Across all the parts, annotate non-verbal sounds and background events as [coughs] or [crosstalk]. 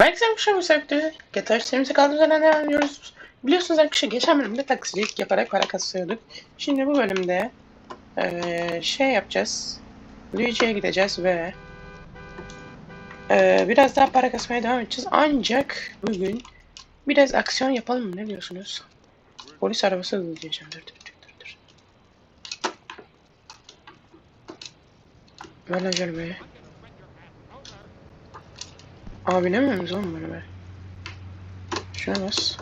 Herkese şey bu sebeple GTA serimize kaldığımız yerden devam ediyoruz. Biliyorsunuz arkadaşlar geçen bölümde taksicilik yaparak para kasıyorduk. Şimdi bu bölümde eee, şey yapacağız. Luigi'ye gideceğiz ve eee, biraz daha para kasmaya devam edeceğiz. Ancak bugün biraz aksiyon yapalım mı? Ne diyorsunuz? Polis arabası hızlayacağım. Dur dur dur dur. dur. Ver Aa binemiyor muyuz oğlum böyle be? Şuna bas.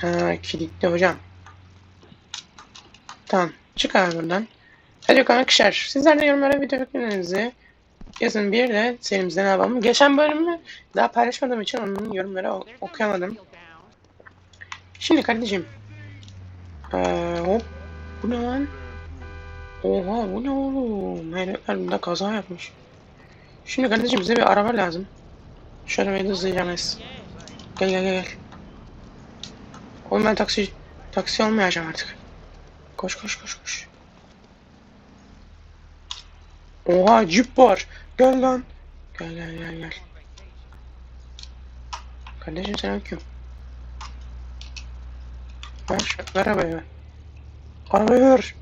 Ha kilitli hocam. Tamam. Çık abi buradan. Hadi bakalım arkadaşlar. Sizler de yorumlara video fikirlerinizi yazın. Bir de serimizde ne yapalım. Geçen bölümü daha paylaşmadığım için onun yorumları okuyamadım. Şimdi kardeşim. Ee, hop. Bu ne lan? Oha bu ne oğlum? Herifler bunda kaza yapmış. Şimdi kardeşim bize bir araba lazım. Şu arabayı da hızlayacağız. Gel gel gel gel. Oğlum ben taksi taksi olmayacağım artık. Koş koş koş koş. Oha jip var. Gel lan. Gel gel gel gel. Kardeşim sen kim? Ver şu arabayı ver. Arabayı ver.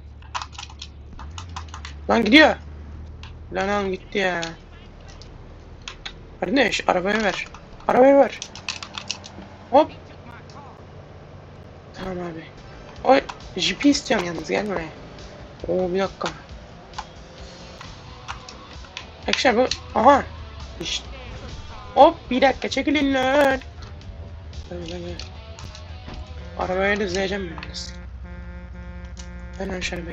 Lan gidiyor. Lan lan gitti ya. Kardeş arabayı ver. Arabayı ver. Hop. Tamam abi. Oy jipi istiyorum yalnız gel buraya. Oo bir dakika. Arkadaşlar bu aha. İşte. Hop bir dakika çekilin lan. Arabayı da izleyeceğim ben. Ben aşağı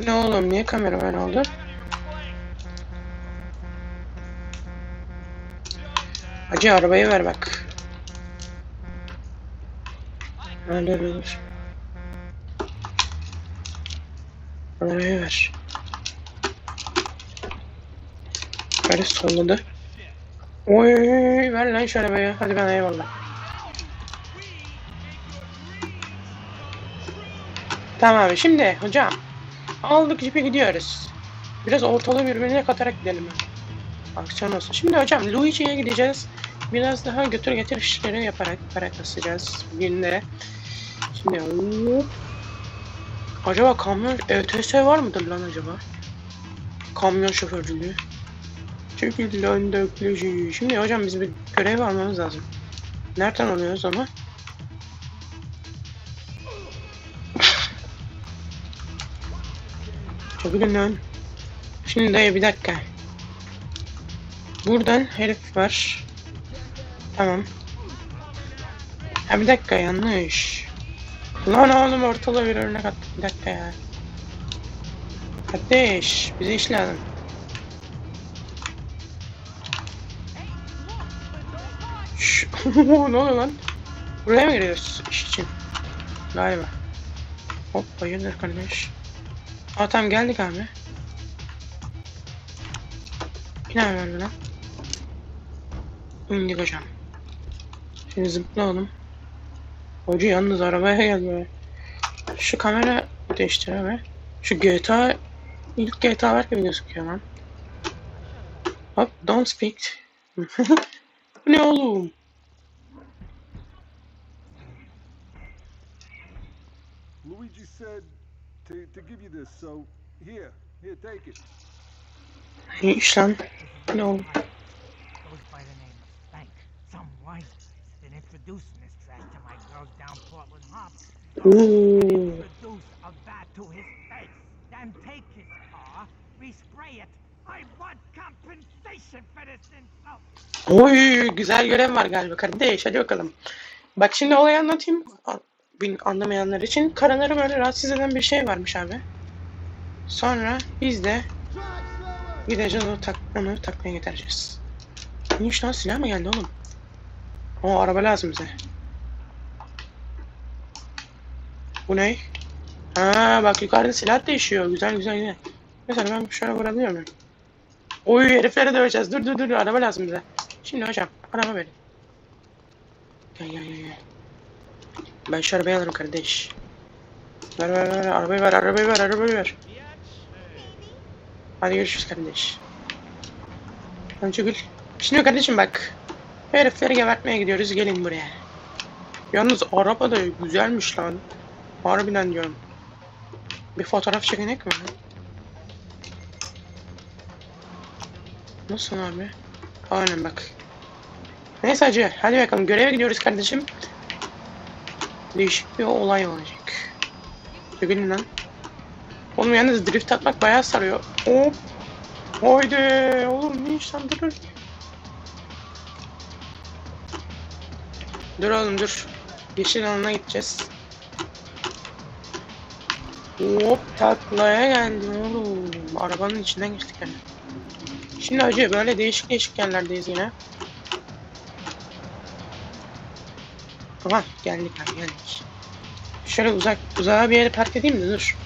Ne oğlum niye kameraman oldu? Hacı arabayı ver bak. Öyle olur. Arabayı ver. Böyle solladı. Oy ver lan şu arabayı. Hadi bana eyvallah. Tamam abi şimdi hocam. Aldık jipi gidiyoruz. Biraz ortalığı birbirine katarak gidelim. Aksiyon olsun. Şimdi hocam Luigi'ye gideceğiz. Biraz daha götür getir işleri yaparak para kasacağız günde. Şimdi hop. Acaba kamyon ÖTS var mıdır lan acaba? Kamyon şoförlüğü. Çünkü lan dökülücü. Şimdi hocam biz bir görev almamız lazım. Nereden alıyoruz ama? Çabuk lan. Şimdi dayı bir dakika. Buradan herif var. Tamam. Ha bir dakika yanlış. Lan oğlum ortalığı bir örnek attık bir dakika ya. Kardeş bize iş lazım. [laughs] Ne oluyor lan? Buraya mı giriyoruz iş için? Galiba. Hop hayırdır kardeş. Aa tamam geldik abi. İn abi ver bana. İndik hocam. Şimdi zıpla oğlum. Hoca yalnız arabaya geldi. Şu kamera değiştir abi. Şu GTA ilk GTA var gibi gözüküyor lan. Hop don't speak. [laughs] Ne oğlum? Luigi said to, to give you this, so here, here, take it. İyi iş lan. Ne goes by the name of Spank. Some wise guy's been introducing this trash to my girls down Portland Harbor. Introduce a bat to his face, then take his car, respray it. I want compensation for this insult. Oy güzel görev var galiba kardeş hadi bakalım. Bak şimdi olayı anlatayım. Bin- Anlamayanlar için karınları böyle rahatsız eden bir şey varmış abi. Sonra biz de gideceğiz onu, tak onu takmaya getireceğiz. Neymiş lan silah mı geldi oğlum? O araba lazım bize. Bu ne? Ha bak yukarıda silah değişiyor. Güzel güzel güzel. Mesela ben şöyle vurabiliyor muyum? Oy herifleri döveceğiz. Dur dur dur araba lazım bize. Şimdi hocam araba verin. Gel gel gel. Ben şu arabayı alırım kardeş. Ver ver ver arabayı ver arabayı ver arabayı ver. Hadi görüşürüz kardeş. Çugül. Şimdi kardeşim bak. Herifleri gebertmeye gidiyoruz gelin buraya. Yalnız araba da güzelmiş lan. Harbiden diyorum. Bir fotoğraf çekinek mi? Nasıl abi? Aynen bak. Neyse hacı hadi bakalım göreve gidiyoruz kardeşim. Değişik bir olay olacak. Çekilin lan. Oğlum yalnız drift atmak bayağı sarıyor. Hop. Haydi oğlum ne iş lan dur dur. Dur oğlum dur. Yeşil alana gideceğiz. Hop taklaya geldim oğlum. Arabanın içinden geçtik yani. Şimdi acı böyle değişik değişik yerlerdeyiz yine. Aha geldik abi geldik. Şöyle uzak uzağa bir yere park edeyim de dur.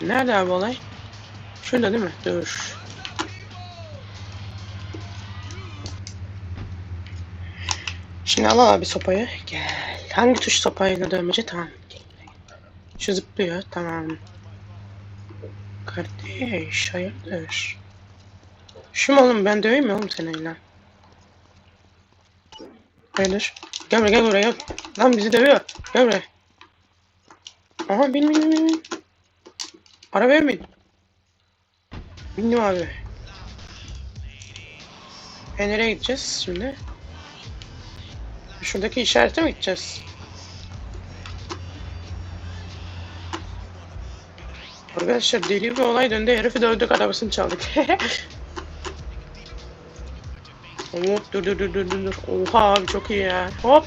Nerede abi olay? Şurada değil mi? Dur. Şimdi al abi sopayı. Gel. Hangi tuş sopayla dövmece? Tamam. Şu zıplıyor. Tamam. Kardeş hayırdır? Şu mu oğlum ben döveyim mi oğlum seni lan? Hayırdır? Gel buraya gel buraya. Lan bizi dövüyor. Gel buraya. Aha bin bin bin bin. Arabaya bin? Bindim abi. E nereye gideceğiz şimdi? Şuradaki işarete mi gideceğiz? Arkadaşlar deli bir olay döndü. Herifi dövdük arabasını çaldık. [laughs] Hop dur dur dur dur dur. Oha abi çok iyi ya. Hop.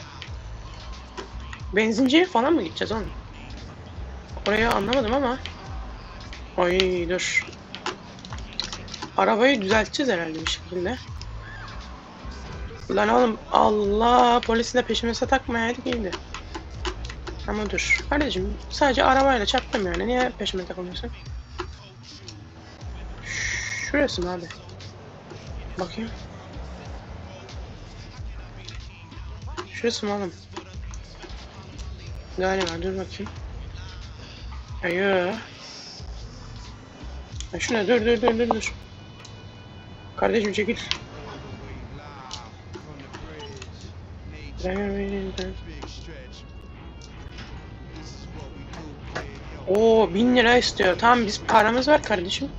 Benzinciye falan mı gideceğiz oğlum? Orayı anlamadım ama. Ay dur. Arabayı düzelteceğiz herhalde bir şekilde. Lan oğlum Allah polisi de peşimize takmayaydık iyiydi. Ama dur. Kardeşim sadece arabayla çarptım yani. Niye peşime takılmıyorsun? Şurası mı abi? Bakayım. Şurası mı oğlum? Galiba dur bakayım. Ayo. Ya şuna dur dur dur dur dur. Kardeşim çekil. Oo bin lira istiyor. Tamam biz paramız var kardeşim.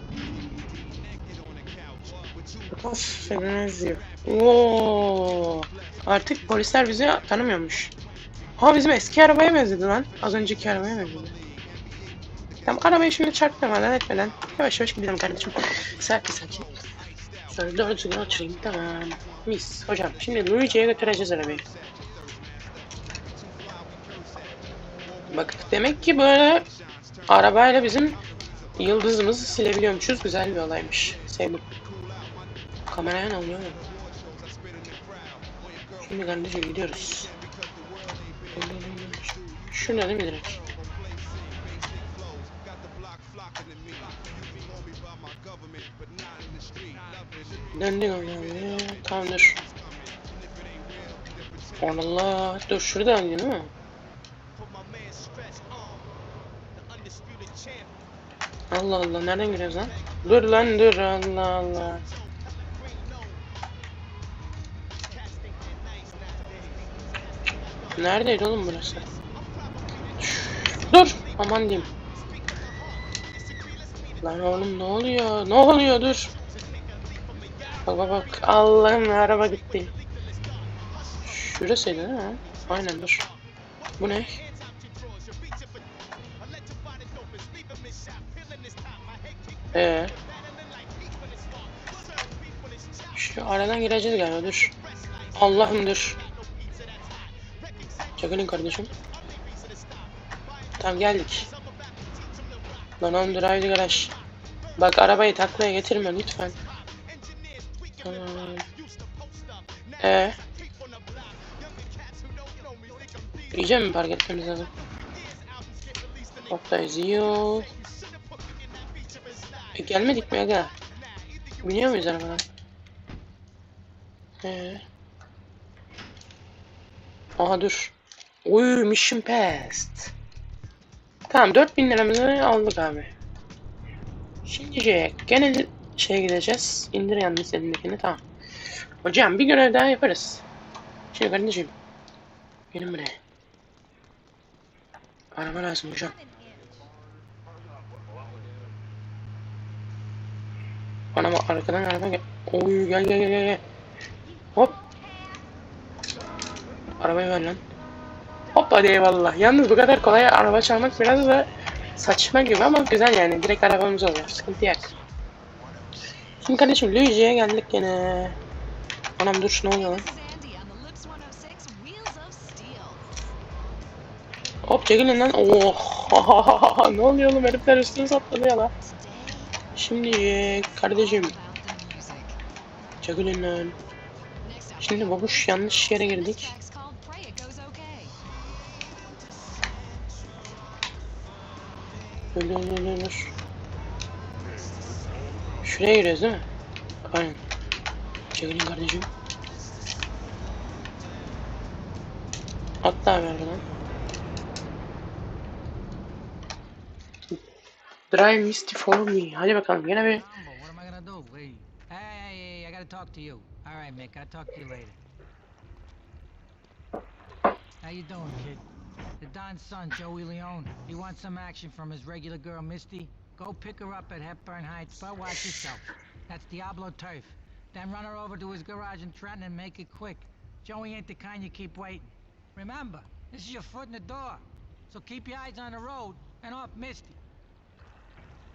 Affediniz diyor. Oo. Artık polisler bizi tanımıyormuş. Ha bizim eski arabaya benzedi lan. Az önceki arabaya benzedi. Tamam arabayı şimdi çarpmadan etmeden yavaş yavaş gidelim kardeşim. Sakin sakin. Şöyle doğru düzgün oturayım tamam. Mis hocam şimdi Luigi'ye götüreceğiz arabayı. Bak demek ki böyle arabayla bizim yıldızımızı silebiliyormuşuz. Güzel bir olaymış. Sevdim. Kameraya ne oluyor? Şimdi kardeşim gidiyoruz. Şurada değil mi direkt? Döndük Allah'ım. Tamam dur. Allah. Dur şurada değil mi? Allah Allah nereden giriyoruz lan? Dur lan dur Allah Allah. Neredeydi oğlum burası? Dur aman diyeyim. Lan oğlum ne oluyor? Ne oluyor dur. Bak bak bak Allah'ım araba gitti. Şurasıydı değil mi? Aynen dur. Bu ne? Ee. Şu aradan gireceğiz galiba dur. Allah'ım dur. Çekilin kardeşim. Tamam geldik. Lan oğlum dur garaj. Bak arabayı taklaya getirme lütfen. Tamam. Ee. İyice mi park etmemiz lazım? Oktay Zio. E, gelmedik mi aga? Biniyor muyuz arabadan? Ee. Aha dur. Uy mission passed. Tamam 4000 liramızı aldık abi. Şimdi gene de şeye gideceğiz. İndir yalnız elindekini tamam. Hocam bir görev daha yaparız. Şimdi kardeşim. Gelin buraya. Araba lazım hocam. Bana bak arkadan araba gel. Oy gel gel gel. gel. Hop. Arabayı ver lan. Hop hadi eyvallah. Yalnız bu kadar kolay araba çalmak biraz da saçma gibi ama güzel yani. Direkt arabamız oluyor. Sıkıntı yok. Şimdi kardeşim Luigi'ye geldik gene. Anam dur ne oluyor lan? This is Andy on the Lips 106 Wheels of Steel. Hop çekilin lan. Oh. [laughs] ne oluyor oğlum herifler üstüne sapladı ya lan. Şimdi kardeşim çekilin lan. Şimdi babuş yanlış yere girdik. Dur dur dur dur, dur. Şuraya giriyoruz değil mi? Aynen. Çekilin kardeşim. Hatta ver lan. Drive Misty for me. Hadi bakalım gene bir talk to you. All right, Mick, I'll talk to you later. How you doing, kid? The Don's son, Joey Leone. He wants some action from his regular girl, Misty. Go pick her up at Hepburn Heights, but watch yourself. That's Diablo turf. Then run her over to his garage in Trenton and make it quick. Joey ain't the kind you keep waiting. Remember, this is your foot in the door. So keep your eyes on the road and off Misty.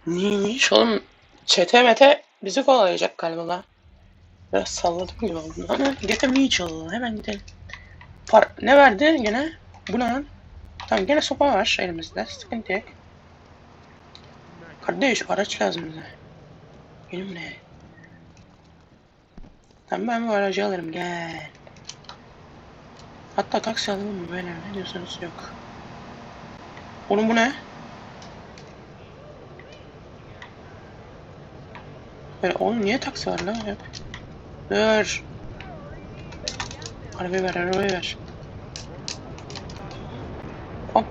Neymiş oğlum? Çete mete bizi kovalayacak galiba la. Biraz salladım gibi ama Mitchell hemen gidelim. Par ne verdi gene? Bu ne lan? Tamam gene sopa var elimizde. Sıkıntı yok. Kardeş araç lazım bize. Benim ne? Tamam ben bu aracı alırım gel. Hatta taksi alalım mı böyle ne diyorsanız yok. Oğlum bu ne? Böyle oğlum niye taksi var lan hep? Dur. Arabayı ver, arabayı ver. Hop.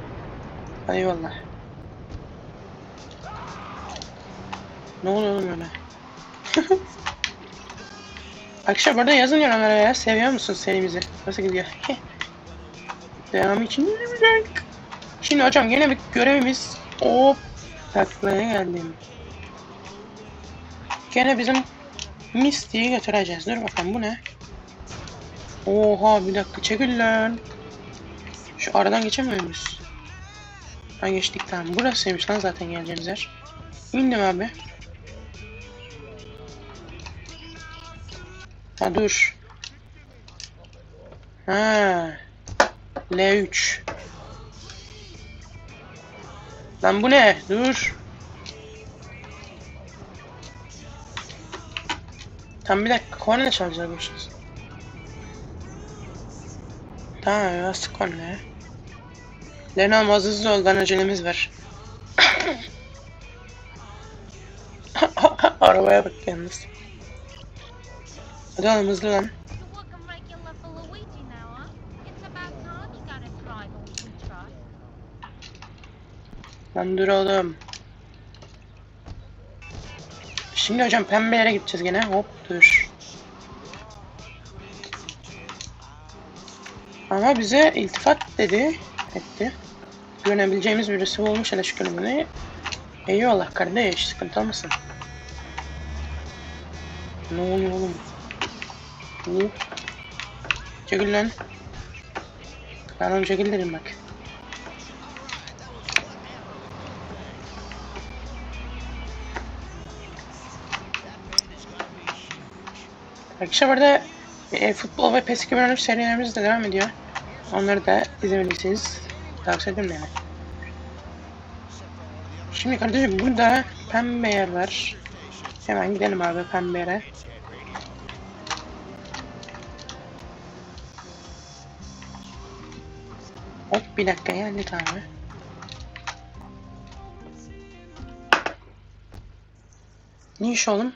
Hadi eyvallah. Ne oluyor oğlum öyle? [laughs] Arkadaşlar burada yazın yorumlara ya. Seviyor musun serimizi? Nasıl gidiyor? [laughs] Devam için. Şimdi hocam yine bir görevimiz. Hop. Taklaya geldim. Gene bizim Misty'yi götüreceğiz. Dur bakalım bu ne? Oha bir dakika çekil lan. Şu aradan geçemiyor muyuz? Ha geçtik tamam. Burasıymış lan zaten geleceğimiz yer. İndim abi. Ha dur. Ha. L3. Lan bu ne? Dur. Tam bir dakika korna çalacakmışız. Tamam ya sık korna. Lena ama hızlı oldan acelemiz var. [coughs] Arabaya bak yalnız. Hadi oğlum hızlı lan. Lan dur oğlum. Şimdi hocam pembe yere gideceğiz gene. Hop dur. Ama bize iltifat dedi. Etti. Güvenebileceğimiz birisi olmuş hele şükür bunu. Eyvallah kardeş sıkıntı olmasın. Ne oluyor oğlum? Hop. Çekil lan. Lan oğlum çekil dedim bak. Arkadaşlar burada e, futbol ve PES 2013 serilerimiz de devam ediyor. Onları da izlemeliyseniz tavsiye ederim yani. Şimdi kardeşim burada pembe yer var. Hemen gidelim abi pembe yere. Hop bir dakika geldik abi. Ne iş oğlum?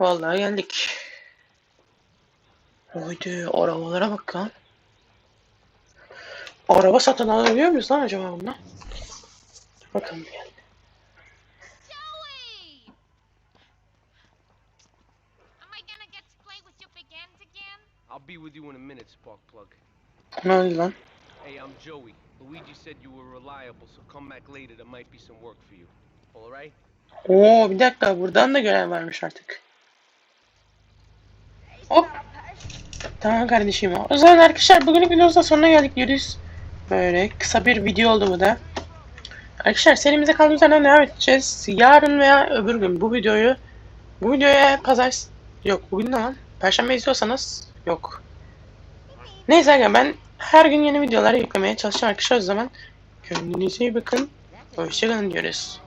Vallahi geldik. Haydi arabalara bak lan. Araba satın alabiliyor muyuz lan acaba bundan? Bakalım bir. Joey! Am I gonna get to play with your big hands again? I'll be with you in a minute. Ne oldu lan? Hey, I'm Joey. Luigi said you were reliable, so come back later. There might be some work for you. All right? Oo bir dakika buradan da görev varmış artık. Hop. Tamam kardeşim. O zaman arkadaşlar bugünlük videomuzda sonuna geldik diyoruz. Böyle kısa bir video oldu bu da. Arkadaşlar serimize kaldığımız yerden devam edeceğiz. Yarın veya öbür gün bu videoyu bu videoya pazar yok bugün ne lan? Perşembe izliyorsanız yok. Neyse arkadaşlar ben her gün yeni videolar yüklemeye çalışacağım arkadaşlar o zaman. Kendinize iyi bakın. Hoşçakalın diyoruz.